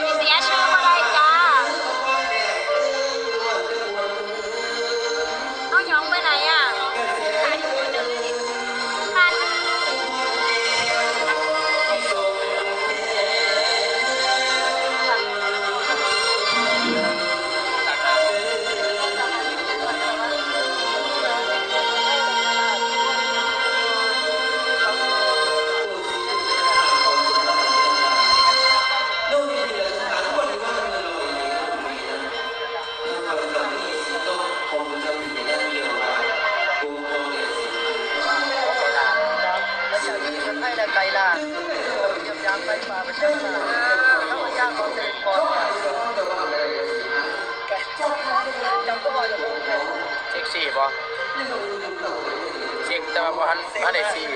yeah าเยี่ยายามไฟป่าประชาชนธรรมชางของเศรษฐกรจำก็บอจะรู้แค่เช็คสี่บ่เช็คแต่ว่าพันพันเอกสี่